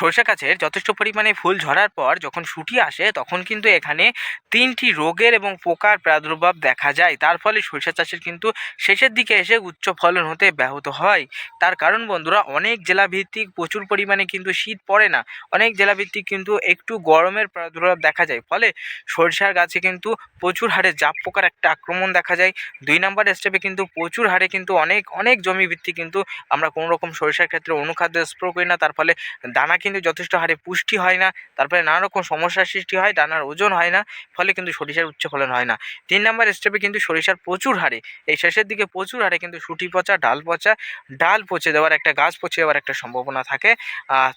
সরষে গাছের যথেষ্ট পরিমাণে ফুল ঝরার পর যখন শুটি আসে, তখন কিন্তু এখানে তিনটি রোগের এবং পোকার প্রাদুর্ভাব দেখা যায়। তার ফলে সরিষা চাষের কিন্তু শেষের দিকে এসে উচ্চ ফলন হতে ব্যাহত হয়। তার কারণ, বন্ধুরা, অনেক জেলাভিত্তিক প্রচুর পরিমাণে কিন্তু শীত পড়ে না। অনেক জেলাভিত্তিক কিন্তু একটু গরমের প্রাদুর্ভাব দেখা যায়। ফলে সরিষার গাছে কিন্তু প্রচুর হারে জাপ পোকার একটা আক্রমণ দেখা যায়। দুই নাম্বার স্টেপে কিন্তু প্রচুর হারে কিন্তু অনেক অনেক জমি ভিত্তিক কিন্তু আমরা কোনো রকম সরিষার ক্ষেত্রে অনুখাদ্য স্প্রে করি না। তার ফলে দানা কিন্তু যথেষ্ট হারে পুষ্টি হয় না। তারপরে নানা রকম সমস্যার সৃষ্টি হয়, দানার ওজন হয় না, ফলে কিন্তু সরিষার উচ্চ ফলন হয় না। তিন নাম্বার স্টেপে কিন্তু সরিষার প্রচুর হারে। এই শেষের দিকে প্রচুর হারে কিন্তু সুটি পচা, ডাল পচা, ডাল পচে দেওয়ার একটা, গাছ পচে যাওয়ার একটা সম্ভাবনা থাকে।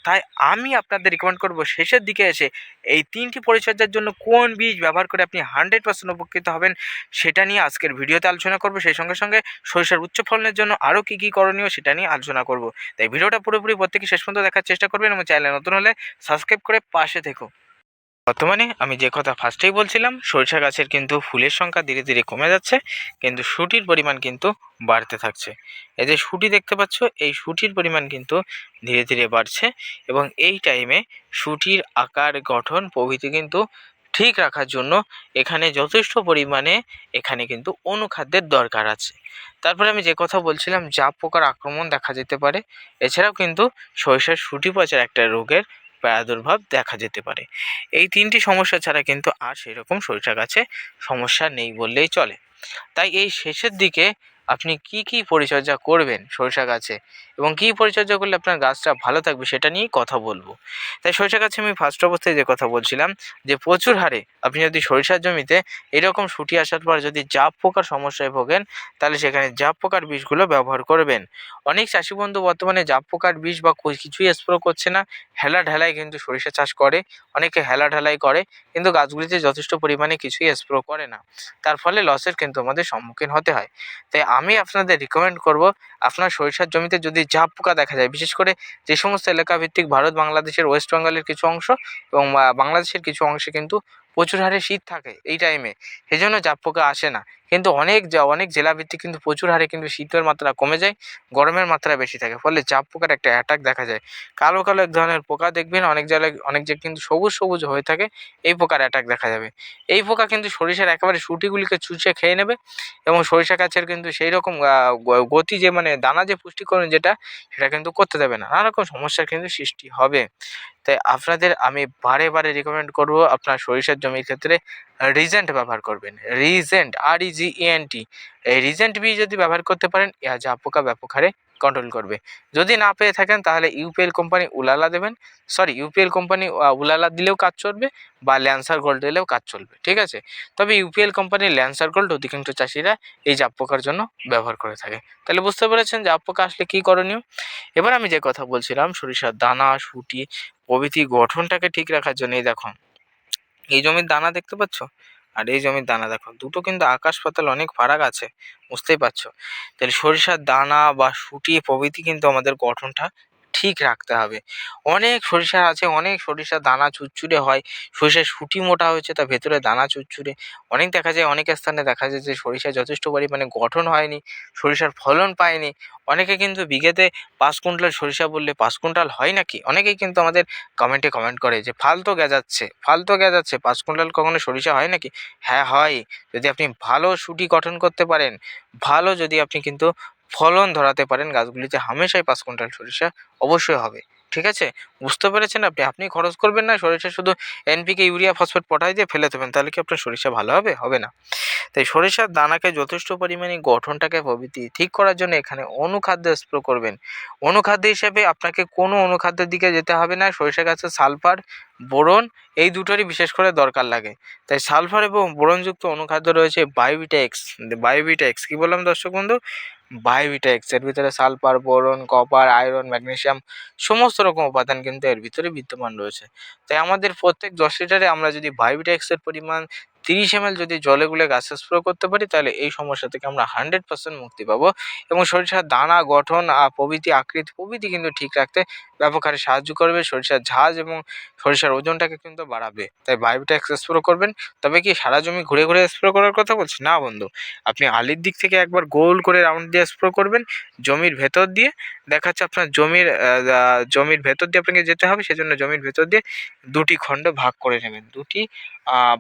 তাই আমি আপনাদের রিকমেন্ড করব শেষের দিকে এসে এই তিনটি পরিচর্যার জন্য কোন বীজ ব্যবহার করে আপনি হান্ড্রেড পার্সেন্ট উপকৃত হবেন সেটা নিয়ে আজকের ভিডিওতে আলোচনা করব। সেই সঙ্গে সঙ্গে সরিষার উচ্চ ফলনের জন্য আরও কী কী করণীয় সেটা নিয়ে আলোচনা করব। তাই ভিডিওটা পুরোপুরি প্রত্যেকে শেষ পর্যন্ত দেখার চেষ্টা করবেন এবং চ্যানেলে নতুন হলে সাবস্ক্রাইব করে পাশে থেকো। বর্তমানে আমি যে কথা ফার্স্টেই বলছিলাম, সরিষা গাছের কিন্তু ফুলের সংখ্যা ধীরে ধীরে কমে যাচ্ছে, কিন্তু সুটির পরিমাণ কিন্তু বাড়তে থাকছে। এই যে সুটি দেখতে পাচ্ছ, এই সুটির পরিমাণ কিন্তু ধীরে ধীরে বাড়ছে এবং এই টাইমে সুটির আকার, গঠন, প্রভৃতি কিন্তু ঠিক রাখার জন্য এখানে যথেষ্ট পরিমাণে এখানে কিন্তু অনুখাদ্যের দরকার আছে। তারপরে আমি যে কথা বলছিলাম জাপ পোকার আক্রমণ দেখা যেতে পারে, এছাড়াও কিন্তু সরিষার শুটি পচার একটা রোগের প্রাদুর্ভাব দেখা যেতে পারে। এই তিনটি সমস্যা ছাড়া কিন্তু আর সেরকম সরিষা গাছে সমস্যা নেই বললেই চলে। তাই এই শেষের দিকে আপনি কি কি পরিচর্যা করবেন সরিষা গাছে? এবং কি পরিচর্যা করলে আপনার গাছটা ভালো থাকবে সেটা নিয়েই কথা বলব। তাই সরিষা গাছে আমি ফার্স্ট অবস্থায় যে কথা বলছিলাম, যে প্রচুর হারে আপনি যদি সরিষার জমিতে এরকম শুটি আসার পর যদি জাপ পোকার সমস্যায় ভোগেন, তাহলে সেখানে জাপ পোকার বিষগুলো ব্যবহার করবেন। অনেক চাষি বন্ধু বর্তমানে জাপ পোকার বিষ বা কিছুই স্প্রো করছে না। হেলা ঢেলাই কিন্তু সরিষা চাষ করে। অনেকে হেলা ঢালাই করে, কিন্তু গাছগুলিতে যথেষ্ট পরিমাণে কিছুই স্প্রো করে না। তার ফলে লসের কিন্তু আমাদের সম্মুখীন হতে হয়। তাই আমি আপনাদের রিকমেন্ড করব আপনার সরিষার জমিতে যদি জাপ পোকা দেখা যায়, বিশেষ করে যে সমস্ত এলাকা ভিত্তিক ভারত, বাংলাদেশের ওয়েস্ট বেঙ্গলের কিছু অংশ এবং বাংলাদেশের কিছু অংশে কিন্তু প্রচুর হারে শীত থাকে এই টাইমে সেই জন্য জাপ পোকা আসে না। কিন্তু অনেক জা- অনেক জেলা ভিত্তিক কিন্তু প্রচুর হারে কিন্তু শীতের মাত্রা কমে যায়, গরমের মাত্রা বেশি থাকে। ফলে চাপ পোকার একটা অ্যাটাক দেখা যায়। কালো কালো এক ধরনের পোকা দেখবেন, অনেক জায়গায় অনেক জায়গায় কিন্তু সবুজ সবুজ হয়ে থাকে, এই পোকার অ্যাটাক দেখা যাবে। এই পোকা কিন্তু সরিষার একেবারে শুটিগুলিকে চুষে খেয়ে নেবে এবং সরিষা গাছের কিন্তু সেই রকম গতি যে মানে দানা যে পুষ্টিকরণ যেটা, সেটা কিন্তু করতে দেবে না। নানা রকম সমস্যার কিন্তু সৃষ্টি হবে। তাই আপনাদের আমি বারে বারে রিকমেন্ড করব আপনার সরিষার জমির ক্ষেত্রে রিজেন্ট ব্যবহার করবেন। রিজেন্ট আর ইজি জি এন টি এই রিজেন্ট বি যদি ব্যবহার করতে পারেন ইয়া যা পোকা ব্যাপক হারে কন্ট্রোল করবে। যদি না পেয়ে থাকেন, তাহলে ইউপিএল কোম্পানি উলালা দেবেন। সরি ইউপিএল কোম্পানি উলালা দিলেও কাজ চলবে বা ল্যান্সার গোল্ড দিলেও কাজ চলবে, ঠিক আছে? তবে ইউপিএল কোম্পানির ল্যান্সার গোল্ড অধিকাংশ চাষিরা এই জাপ পোকার জন্য ব্যবহার করে থাকে। তাহলে বুঝতে পেরেছেন জাপ পোকা আসলে কী করণীয়? এবার আমি যে কথা বলছিলাম, সরিষার দানা শুটি প্রভৃতি গঠনটাকে ঠিক রাখার জন্য এই দেখো এই জমির দানা দেখতে পাচ্ছ? আর এই জমির দানা দেখো, দুটো কিন্তু আকাশ পাতাল অনেক ফারাক আছে, বুঝতেই পারছ। তাহলে সরিষার দানা বা শুটি প্রভৃতি কিন্তু আমাদের গঠনটা ঠিক রাখতে হবে। অনেক সরিষা আছে, অনেক সরিষার দানা চুরচুরে হয়। সরিষার শুটি মোটা হয়েছে, তার ভেতরে দানা চুরচুরে। অনেক দেখা যায়, অনেক স্থানে দেখা যায় যে সরিষা যথেষ্ট পরিমাণে গঠন হয়নি, সরিষার ফলন পায়নি। অনেকে কিন্তু বিঘেতে পাঁচ কুইন্টাল সরিষা বললে পাঁচ কুইন্টাল হয় নাকি? অনেকেই কিন্তু আমাদের কমেন্টে কমেন্ট করে যে, ফালতো গেজাচ্ছে ফালতো গেজাচ্ছে, পাঁচ কুইন্টাল কখনো সরিষা হয় নাকি? হ্যাঁ হয়। যদি আপনি ভালো শুটি গঠন করতে পারেন, ভালো যদি আপনি কিন্তু ফলন ধরাতে পারেন গাছগুলিতে হামেশাই পাঁচ কুইন্টাল সরিষা অবশ্যই হবে। ঠিক আছে? বুঝতে পেরেছেন আপনি? আপনি খরচ করবেন না, সরিষা শুধু এনপিকে ইউরিয়া ফসফেট পটাই দিয়ে ফেলে দেবেন, তাহলে কি আপনার সরিষা ভালো হবে? হবে না। তাই সরিষার দানাকে যথেষ্ট পরিমাণে গঠনটাকে প্রভৃতি ঠিক করার জন্য এখানে অনুখাদ্য স্প্রে করবেন। অনুখাদ্য হিসেবে আপনাকে কোনো অনুখাদ্যের দিকে যেতে হবে না, সরিষা গাছে সালফার, বোরন, এই দুটোরই বিশেষ করে দরকার লাগে। তাই সালফার এবং বোরনযুক্ত অনুখাদ্য রয়েছে বায়োভিটাএক্স বায়োভিটাএক্স কী বললাম দর্শক বন্ধু? বায়োভিটাএক্স এর ভিতরে sulphur boron copper iron magnesium সমস্ত রকম উপাদান কিন্তু এর ভিতরে বিদ্যমান রয়েছে। তাই আমাদের প্রত্যেক দশ লিটারে আমরা যদি বায়োভিটাএক্সের পরিমাণ তিরিশ এম যদি জলে গুলে গাছে স্প্রে করতে পারি, তাহলে এই সমস্যা থেকে আমরা হান্ড্রেড পার্সেন্ট মুক্তি পাবো। এবং সরিষার দানা গঠন আর প্রভৃতি আকৃতি, প্রভৃতি কিন্তু ঠিক রাখতে ব্যাপক হারে সাহায্য করবে। সরিষার ঝাঁজ এবং সরিষার ওজনটাকে কিন্তু বাড়াবে। তাই বায়োটেক্স স্প্রে করবেন। তবে কি সারা জমি ঘুরে ঘুরে স্প্রে করার কথা বলছি? না বন্ধু। আপনি আলির দিক থেকে একবার গোল করে রাউন্ড দিয়ে স্প্রে করবেন জমির ভেতর দিয়ে। দেখা যাচ্ছে আপনার জমির জমির ভেতর দিয়ে আপনাকে যেতে হবে। সেজন্য জমির ভেতর দিয়ে দুটি খণ্ডে ভাগ করে নেবেন। দুটি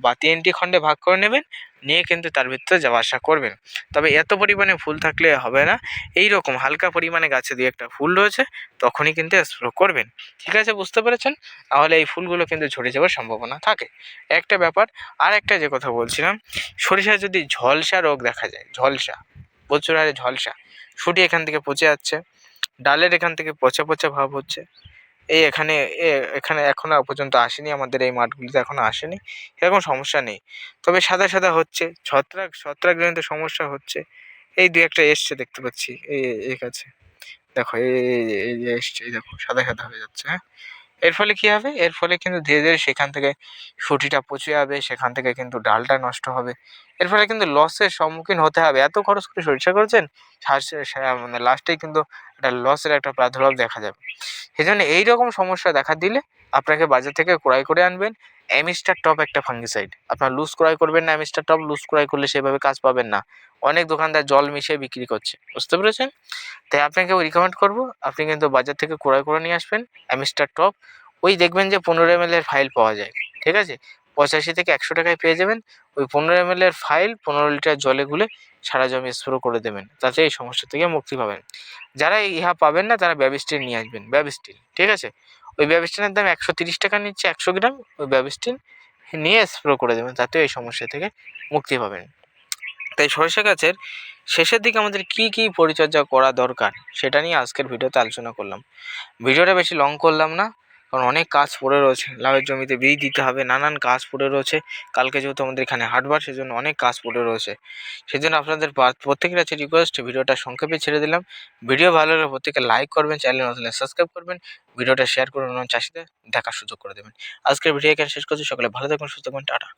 বা তিনটি খণ্ডে ভাগ করে নেবেন, নিয়ে কিন্তু তার ভিতরে যাওয়া আসা করবেন। তবে এত পরিমাণে ফুল থাকলে হবে না। এই রকম হালকা পরিমাণে গাছে দিয়ে একটা ফুল রয়েছে, তখনই কিন্তু স্প্রো করবেন। ঠিক আছে, বুঝতে পেরেছেন? তাহলে এই ফুলগুলো কিন্তু ঝরে যাওয়ার সম্ভাবনা থাকে। একটা ব্যাপার আর একটা যে কথা বলছিলাম, সরিষায় যদি ঝলসা রোগ দেখা যায়, ঝলসা, প্রচুর হারে ঝলসা, শুটি এখান থেকে পচে যাচ্ছে, ডালের এখান থেকে পচা পচা ভাব হচ্ছে। এই এখানে এ এখানে এখনও পর্যন্ত আসেনি আমাদের এই মাঠগুলিতে এখনও আসেনি এরকম সমস্যা নেই তবে সাদা সাদা হচ্ছে ছত্রাক ছত্রাক ছত্রাকজনিত সমস্যা হচ্ছে এই দু একটা এসছে দেখতে পাচ্ছি এই এই- কাছে দেখো এই এই- এই- এই এসছে এই দেখো সাদা সাদা হয়ে যাচ্ছে হ্যাঁ এর ফলে কী হবে? এর ফলে কিন্তু ধীরে ধীরে সেখান থেকে সুটিটা পচে যাবে, সেখান থেকে কিন্তু ডালটা নষ্ট হবে। এর ফলে কিন্তু লসের সম্মুখীন হতে হবে। এত খরচ করে সরিষা করেছেন মানে লাস্টে কিন্তু একটা লসের একটা প্রাদুর্ভাব দেখা যাবে। সেই জন্য এইরকম সমস্যা দেখা দিলে আপনাকে বাজার থেকে ক্রয় করে আনবেন। অ্যামিস্টার টপ একটা ফাঙ্গিসাইড আপনার লুজ ক্রয় করবেন না, অ্যামিস্টার টপ লুজ ক্রয় করলে সেভাবে কাজ পাবেন না। অনেক দোকানদার জল মিশিয়ে বিক্রি করছে, বুঝতে পেরেছেন? তাই আপনাকে রিকমেন্ড করব, আপনি কিন্তু বাজার থেকে ক্রয় করে নিয়ে আসবেন অ্যামিস্টার টপ। ওই দেখবেন যে পনেরো এম এর ফাইল পাওয়া যায়, ঠিক আছে? পঁচাশি থেকে একশো টাকায় পেয়ে যাবেন। ওই পনেরো এম এর ফাইল পনেরো লিটার জলে গুলে সারা জমি স্প্রো করে দেবেন, তাতে এই সমস্যা থেকে মুক্তি পাবেন। যারা ইহা পাবেন না, তারা ব্যাবিস্টিন নিয়ে আসবেন ব্যাবিস্টিন ঠিক আছে? ওই ব্যবস্টিনের দাম একশো তিরিশ টাকা নিচ্ছে, একশো গ্রাম, ওই ব্যবস্থিন নিয়ে স্প্রো করে দেবেন তাতে এই সমস্যা থেকে মুক্তি পাবেন। তাই সরিষা গাছের শেষের দিকে আমাদের কি কি পরিচর্যা করা দরকার, সেটা নিয়ে আজকের ভিডিওতে আলোচনা করলাম। ভিডিওটা বেশি লং করলাম না কারণ অনেক কাজ পড়ে রয়েছে। লাভের জমিতে বীজ দিতে হবে, নানান কাজ পড়ে রয়েছে। কালকে যেহেতু আমাদের এখানে হাটবার, সেজন্য অনেক কাজ পড়ে রয়েছে। সেজন্য আপনাদের প্রত্যেকের কাছে রিকোয়েস্ট ভিডিওটা সংক্ষেপে ছেড়ে দিলাম। ভিডিও ভালো লাগলে প্রত্যেকে লাইক করবেন চ্যানেল নতুন সাবস্ক্রাইব করবেন, ভিডিওটা শেয়ার করুন চাষিদের দেখার সুযোগ করে দেবেন। আজকের ভিডিও এখানে শেষ করছি। সকলে ভালো থাকুন সুস্থ থাকুন টাটা।